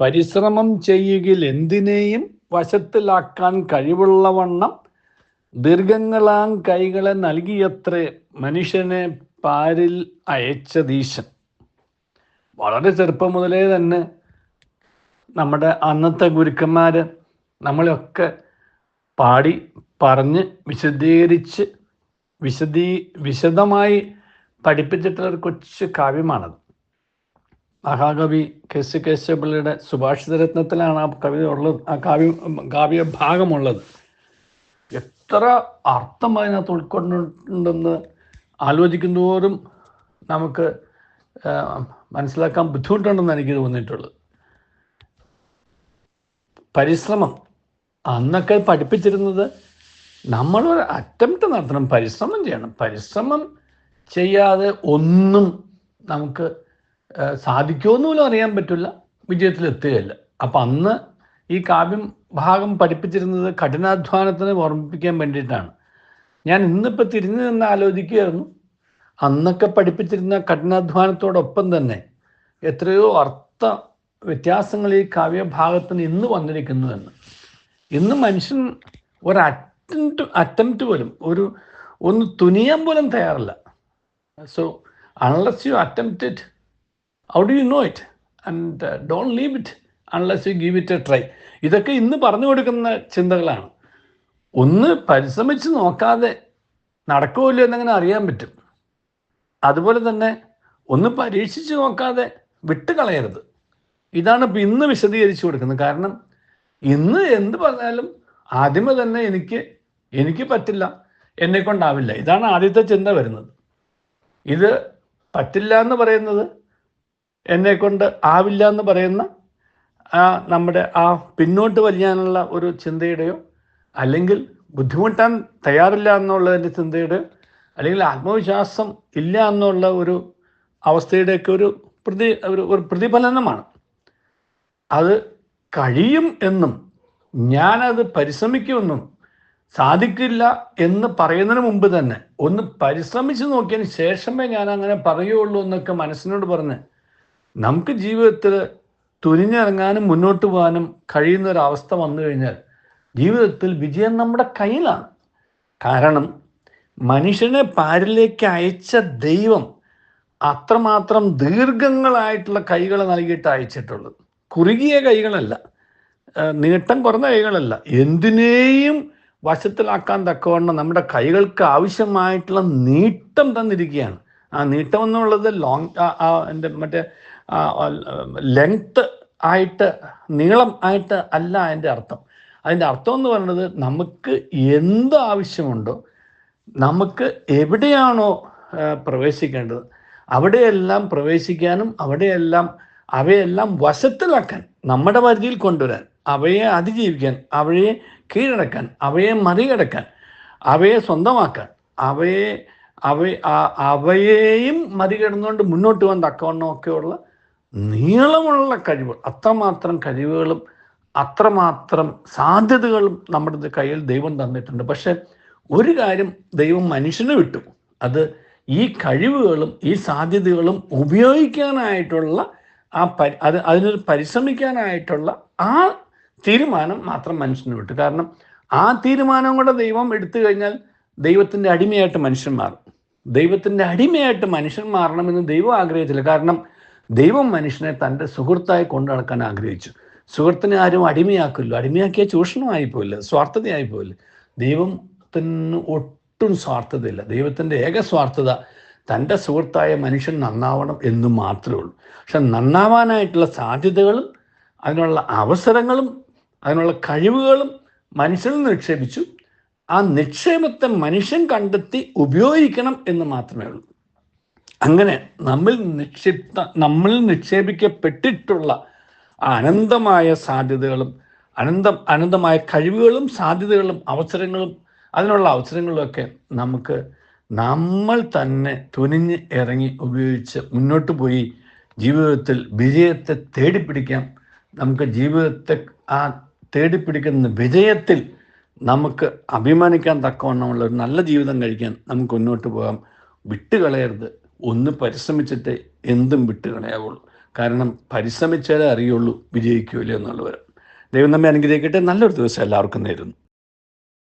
പരിശ്രമം ചെയ്യുകിൽ എന്തിനേയും വശത്തിലാക്കാൻ കഴിവുള്ളവണ്ണം ദീർഘങ്ങളാം കൈകളെ നൽകിയത്രേ മനുഷ്യനെ പാരിൽ അയച്ചതീശൻ. വളരെ ചെറുപ്പം മുതലേ തന്നെ നമ്മുടെ അന്നത്തെ ഗുരുക്കന്മാര് നമ്മളെയൊക്കെ പാടി പറഞ്ഞ് വിശദീകരിച്ച് വിശദീ വിശദമായി പഠിപ്പിച്ചിട്ടുള്ള ഒരു കൊച്ചു കാവ്യമാണത്. മഹാകവി കെ സി സുഭാഷിത രത്നത്തിലാണ് ആ കവിത ഉള്ളത് ആ കാവ്യ കാവ്യ ഭാഗമുള്ളത്. എത്ര അർത്ഥം അതിനകത്ത് ഉൾക്കൊണ്ടിട്ടുണ്ടെന്ന് ആലോചിക്കുന്തോറും നമുക്ക് ആ, മനസ്സിലാക്കാൻ ബുദ്ധിമുട്ടുണ്ടെന്ന് എനിക്ക് തോന്നിയിട്ടുള്ളത്. പരിശ്രമം. അന്നൊക്കെ പഠിപ്പിച്ചിരുന്നത് നമ്മളൊരു അറ്റംപ്റ്റ് നടത്തണം. പരിശ്രമം ചെയ്യണം. പരിശ്രമം ചെയ്യാതെ ഒന്നും നമുക്ക് ആ, സാധിക്കുമെന്ന് പോലും അറിയാൻ പറ്റില്ല. വിജയത്തിലെത്തുകയില്ല. അപ്പം അന്ന് ഈ കാവ്യം ഭാഗം പഠിപ്പിച്ചിരുന്നത് കഠിനാധ്വാനത്തിന് ഓർമ്മിപ്പിക്കാൻ വേണ്ടിയിട്ടാണ്. ഞാൻ ഇന്നിപ്പോൾ തിരിഞ്ഞു നിന്ന് ആലോചിക്കുകയായിരുന്നു. അന്നൊക്കെ പഠിപ്പിച്ചിരുന്ന കഠിനാധ്വാനത്തോടൊപ്പം തന്നെ എത്രയോ അർത്ഥ വ്യത്യാസങ്ങൾ ഈ കാവ്യഭാഗത്തിന് ഇന്ന് വന്നിരിക്കുന്നു എന്ന് ഇന്ന് മനുഷ്യൻ ഒരു അറ്റംപ്റ്റ് അറ്റംപ്റ്റ് പോലും ഒരു ഒന്ന് തുനിയാൻ പോലും തയ്യാറില്ല. So unless you attempt it how do you know it and don't leave it unless you give it a try ഇതൊക്കെ ഇന്ന് പറഞ്ഞു കൊടുക്കുന്ന ചിന്തകളാണ്. ഒന്ന് പരിശ്രമിച്ച് നോക്കാതെ നടക്കുമല്ലോ എന്നങ്ങനെ അറിയാൻ പറ്റും. അതുപോലെ തന്നെ ഒന്ന് പരീക്ഷിച്ച് നോക്കാതെ വിട്ടുകളയരുത് ഇതാണ് ഇപ്പം ഇന്ന് വിശദീകരിച്ചു കൊടുക്കുന്നത്. കാരണം ഇന്ന് എന്ത് പറഞ്ഞാലും ആദ്യമേ തന്നെ എനിക്ക് എനിക്ക് പറ്റില്ല എന്നെ കൊണ്ടാവില്ല. ഇതാണ് ആദ്യത്തെ ചിന്ത വരുന്നത്. ഇത് പറ്റില്ല എന്ന് പറയുന്നത് എന്നെ കൊണ്ട് ആവില്ല എന്ന് പറയുന്ന ആ നമ്മുടെ ആ പിന്നോട്ട് വലിയാനുള്ള ഒരു ചിന്തയുടെയോ അല്ലെങ്കിൽ ബുദ്ധിമുട്ടാൻ തയ്യാറില്ല എന്നുള്ളതിന്റെ ചിന്തയുടെയോ അല്ലെങ്കിൽ ആത്മവിശ്വാസം ഇല്ല എന്നുള്ള ഒരു അവസ്ഥയുടെയൊക്കെ ഒരു പ്രതി ഒരു ഒരു പ്രതിഫലനമാണ്. അത് കഴിയും എന്നും ഞാനത് പരിശ്രമിക്കുമെന്നും സാധിക്കില്ല എന്ന് പറയുന്നതിന് മുമ്പ് തന്നെ ഒന്ന് പരിശ്രമിച്ച് നോക്കിയതിന് ശേഷമേ ഞാൻ അങ്ങനെ പറയുള്ളൂ എന്നൊക്കെ മനസ്സിനോട് പറഞ്ഞ് നമുക്ക് ജീവിതത്തിൽ തുനിഞ്ഞിറങ്ങാനും മുന്നോട്ട് പോകാനും കഴിയുന്ന ഒരു അവസ്ഥ വന്നു കഴിഞ്ഞാൽ ജീവിതത്തിൽ വിജയം നമ്മുടെ കയ്യിലാണ്. കാരണം മനുഷ്യനെ പാരിലേക്ക് അയച്ച ദൈവം അത്രമാത്രം ദീർഘങ്ങളായിട്ടുള്ള കൈകൾ നൽകിയിട്ട് അയച്ചിട്ടുള്ളത്. കുറുകിയ കൈകളല്ല നീട്ടം കുറഞ്ഞ കൈകളല്ല. എന്തിനേയും വശത്തിലാക്കാൻ തക്കവണ്ണം നമ്മുടെ കൈകൾക്ക് ആവശ്യമായിട്ടുള്ള നീട്ടം തന്നിരിക്കുകയാണ്. ആ നീട്ടം എന്നുള്ളത് ലോങ് എന്റെ മറ്റേ ലെങ്ത് ആയിട്ട് നീളം ആയിട്ട് അല്ല അതിന്റെ അർത്ഥം. അതിന്റെ അർത്ഥം എന്ന് പറയുന്നത് നമുക്ക് എന്ത് ആവശ്യമുണ്ടോ നമുക്ക് എവിടെയാണോ പ്രവേശിക്കേണ്ടത് അവിടെയെല്ലാം പ്രവേശിക്കാനും അവിടെയെല്ലാം അവയെല്ലാം വശത്തിലാക്കാൻ നമ്മുടെ പരിധിയിൽ കൊണ്ടുവരാൻ അവയെ അതിജീവിക്കാൻ അവയെ കീഴടക്കാൻ അവയെ മറികടക്കാൻ അവയെ സ്വന്തമാക്കാൻ അവയെ അവ ആ- അവയെയും മറികടന്നുകൊണ്ട് മുന്നോട്ട് പോകാൻ തക്കവണ്ണമൊക്കെയുള്ള നീളമുള്ള കഴിവ് അത്രമാത്രം കഴിവുകളും അത്രമാത്രം സാധ്യതകളും നമ്മുടെ കയ്യിൽ ദൈവം തന്നിട്ടുണ്ട്. പക്ഷെ ഒരു കാര്യം ദൈവം മനുഷ്യന് വിട്ടു. അത് ഈ കഴിവുകളും ഈ സാധ്യതകളും ഉപയോഗിക്കാനായിട്ടുള്ള ആ പരി അത് അതിനൊരു പരിശ്രമിക്കാനായിട്ടുള്ള ആ തീരുമാനം മാത്രം മനുഷ്യന് വിട്ടു. കാരണം ആ തീരുമാനം കൂടെ ദൈവം എടുത്തു കഴിഞ്ഞാൽ ദൈവത്തിന്റെ അടിമയായിട്ട് മനുഷ്യൻ മാറും. ദൈവത്തിന്റെ അടിമയായിട്ട് മനുഷ്യൻ മാറണമെന്ന് ദൈവം ആഗ്രഹിച്ചില്ല. കാരണം ദൈവം മനുഷ്യനെ തന്റെ സുഹൃത്തായി കൊണ്ടു നടക്കാൻ ആഗ്രഹിച്ചു. സുഹൃത്തിനെ ആരും അടിമയാക്കില്ല. അടിമയാക്കിയ ചൂഷണമായി പോയില്ല. സ്വാർത്ഥതയായി പോയില്ല. ദൈവത്തിന് ഒട്ടും സ്വാർത്ഥതയില്ല. ദൈവത്തിന്റെ ഏക സ്വാർത്ഥത തന്റെ സുഹൃത്തായ മനുഷ്യൻ നന്നാവണം എന്ന് മാത്രമേ ഉള്ളൂ. പക്ഷെ നന്നാവാനായിട്ടുള്ള സാധ്യതകളും അതിനുള്ള അവസരങ്ങളും അതിനുള്ള കഴിവുകളും മനുഷ്യനിൽ നിക്ഷേപിച്ചു. ആ നിക്ഷേപത്തെ മനുഷ്യൻ കണ്ടെത്തി ഉപയോഗിക്കണം എന്ന് മാത്രമേ ഉള്ളൂ. അങ്ങനെ നമ്മിൽ നിക്ഷിപ്ത നമ്മൾ നിക്ഷേപിക്കപ്പെട്ടിട്ടുള്ള അനന്തമായ സാധ്യതകളും അനന്തം അനന്തമായ കഴിവുകളും സാധ്യതകളും അവസരങ്ങളും അതിനുള്ള അവസരങ്ങളൊക്കെ നമുക്ക് നമ്മൾ തന്നെ തുനിഞ്ഞ് ഇറങ്ങി ഉപയോഗിച്ച് മുന്നോട്ട് പോയി ജീവിതത്തിൽ വിജയത്തെ തേടിപ്പിടിക്കാം. നമുക്ക് ജീവിതത്തെ ആ തേടിപ്പിടിക്കുന്ന വിജയത്തിൽ നമുക്ക് അഭിമാനിക്കാൻ തക്കവണ്ണമുള്ള ഒരു നല്ല ജീവിതം കഴിക്കാൻ നമുക്ക് മുന്നോട്ട് പോകാം. വിട്ടുകളയരുത്. ഒന്ന് പരിശ്രമിച്ചിട്ട് എന്തും വിട്ടുകളയാവുള്ളൂ കാരണം പരിശ്രമിച്ചാലേ അറിയുള്ളൂ വിജയിക്കൂല എന്നുള്ളവർ ദൈവം നമ്മെ അനുഗ്രഹിക്കട്ടെ. നല്ലൊരു ദിവസം എല്ലാവർക്കും നേരുന്നു.